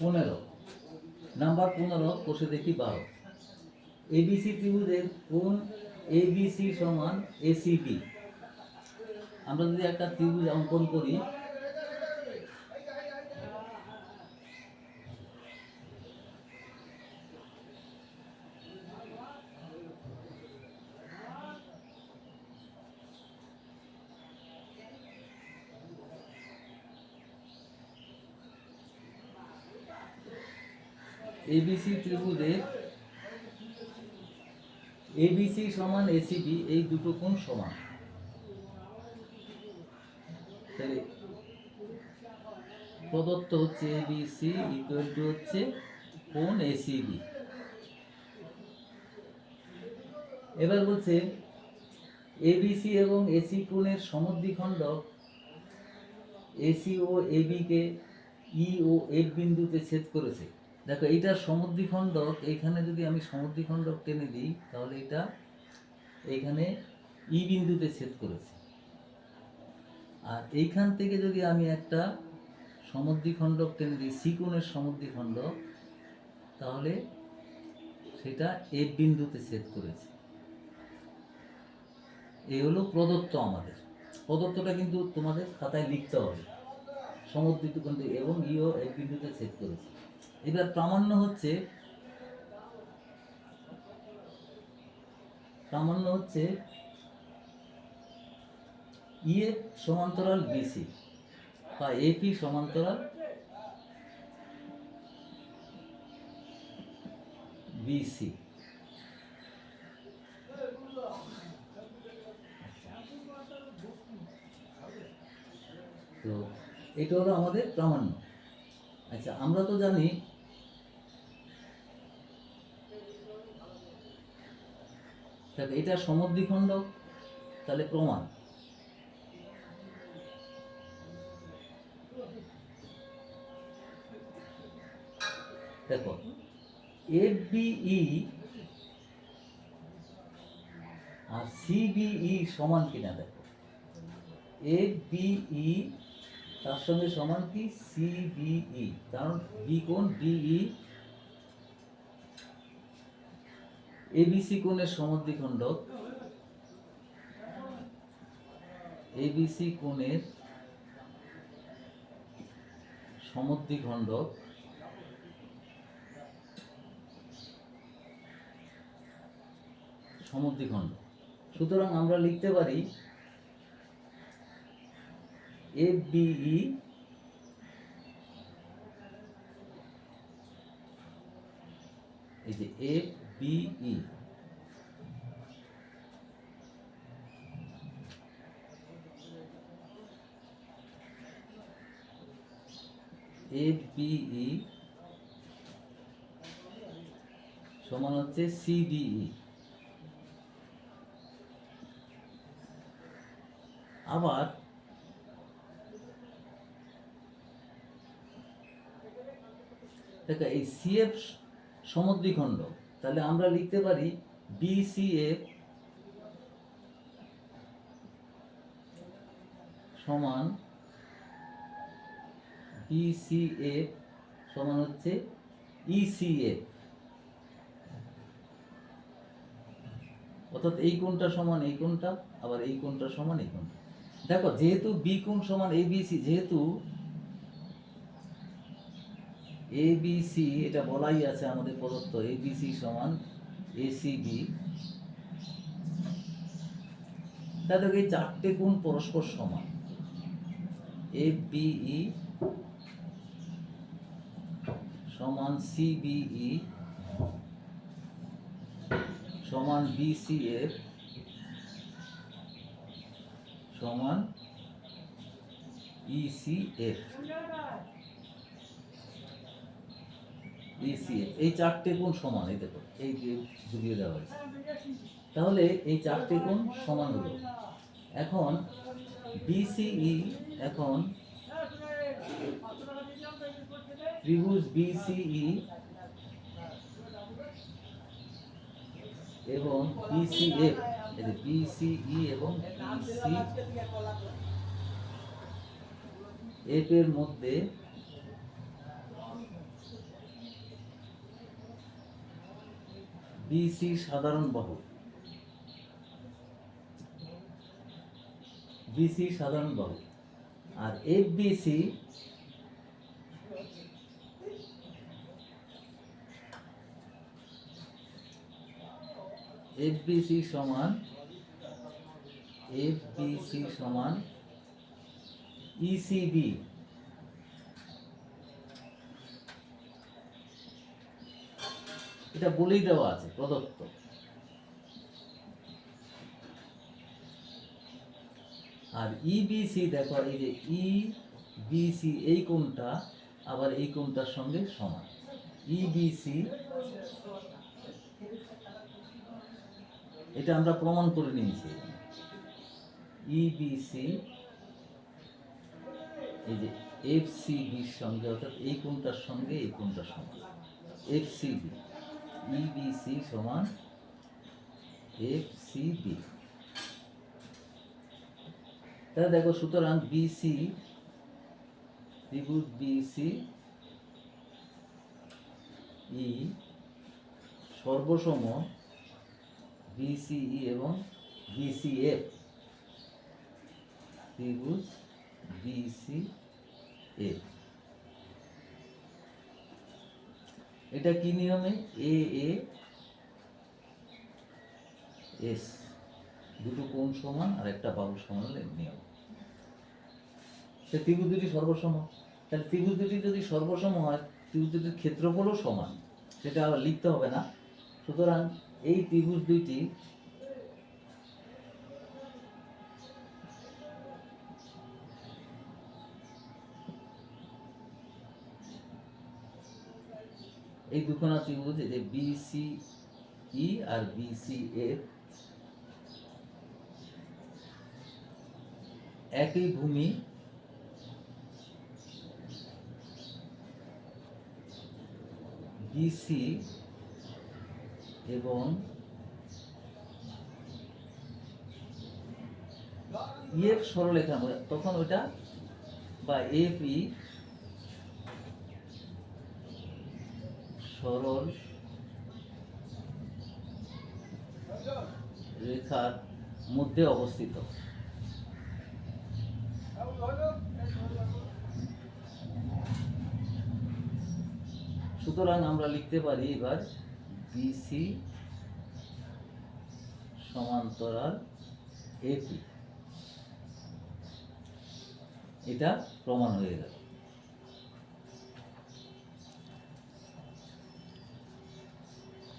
পনেরো। নাম্বার পনেরো কষে দেখি বারো। এবিসি ত্রিভুজের কোন এবিসি সমান এসিবি আমরা যদি একটা ত্রিভুজ অঙ্কন করি এবিসি ত্রিভুজের এবিসি সমান এসিবি এই দুটো কোণ সমান। তাহলে প্রদত্ত হচ্ছে এবিসি ইকুয়াল টু হচ্ছে কোণ এসিবি এবার বলছে এবিসি এবং এসি কোণের সমদ্বিখণ্ডক এসি ও এবি কে ই ও এফ বিন্দুতে ছেদ করেছে। দেখো এইটার সমদ্বিখণ্ডক এইখানে যদি আমি সমদ্বিখণ্ডক টেনে দিই, তাহলে এটা এইখানে ই বিন্দুতে ছেদ করেছে। আর এইখান থেকে যদি আমি একটা সমদ্বিখণ্ডক টেনে দিই সি কোণের সমদ্বিখণ্ডক তাহলে সেটা এফ বিন্দুতে ছেদ করেছে। এই হলো প্রদত্ত আমাদের। প্রদত্তটা কিন্তু তোমাদের খাতায় লিখতে হবে। সমদ্বিত কিন্তু এবং ইও এক বিন্দুতে ছেদ করেছে। এবার প্রামাণ্য হচ্ছে প্রামাণ্য হচ্ছে ইএফ সমান্তরাল বিসি বা এপি সমান্তরাল বিসি তো এটা হলো আমাদের প্রামাণ্য। আচ্ছা আমরা তো জানি দেখ, এটা সমদ্বিখণ্ডক তাহলে প্রমাণ। দেখো এফ বিই আর সিবিই সমান কিনা দেখো। এফ বিই তার সঙ্গে সমান কি? সিবিই কারণ বি কোণ? ডিই এবিসি কোণের সমদ্বিখণ্ডক এবিসি কোণের সমদ্বিখণ্ডক সমদ্বিখণ্ড। সুতরাং আমরা লিখতে পারি এফ বিই এই যে এফ বিই এফ বিই সমান হচ্ছে সিবিই আবার দেখো এই সিএফ সমদ্বিখণ্ড তাহলে আমরা লিখতে পারি বিসিএফ সমান বিসিএফ সমান হচ্ছে ইসিএফ অর্থাৎ এই কোণটা সমান এই কোণটা, আবার এই কোণটা সমান এই কোণটা। দেখো, যেহেতু বি কোণ সমান এ বিসি যেহেতু এ বিসি এটা বলাই আছে আমাদের প্রদত্ত। এ বিসি সমান এসিবি তাহলে এই চারটে কোণ পরস্পর সমান। এফ বিই সমান সিবিই সমান বিসিএফ সমান E C F E C F এই চারটে কোণ সমান, এই দেখো, এই যে বুঝিয়ে দেওয়া হয়েছে। তাহলে এই চারটে কোণ সমান হলো। এখন বিসিই এখন ত্রিভুজ বিসিই এবং বিসিএফ এই বিসিই এবং বিসি এফ এর মধ্যে বিসি সাধারণ বাহু। বিসি সাধারণ বাহু। আর এফ বিসি এফ বিসি সমান এফ বিসি সমান E ইসিবি এটা বলেই দেওয়া আছে, প্রদত্ত। আর ইবিসি দেখো, এই যে ই বিসি এই কোণটা আবার এই কোণটার সঙ্গে সমান। ইবিসি এটা আমরা প্রমাণ করে নিয়েছি। ইবিসি এই যে এফ সিবির সঙ্গে, অর্থাৎ এই কোণটার সঙ্গে এই কোণটার সমান। F C B E B C সমান এফ সিবি তাহলে দেখো সুতরাং বিসি ত্রিভুজ বিসি ই সর্বসম বিসিই এবং বিসিএফ ত্রিভুজ বিসি এফ এটা কি নিয়মে? এ এ এস দুটো কোন সমান আর একটা বাহু সমান নিয়ম। সে ত্রিভুজ দুটি সর্বসম। তাহলে ত্রিভুজ দুটি যদি সর্বসম হয়, ত্রিভুজ দুটির ক্ষেত্রফলও সমান। সেটা আবার লিখতে হবে না। সুতরাং এই ত্রিভুজ দুইটি এই দুখানা ত্রিভুজ যে বিসি ই আর বিসি এফ একই ভূমি বিসি এবং ইএফ সরলরেখা তখন ওটা বা এফ সরল রেখার মধ্যে অবস্থিত। সুতরাং আমরা লিখতে পারি এবার বিসি সমান্তরাল এপি এটা প্রমাণ হয়ে গেল।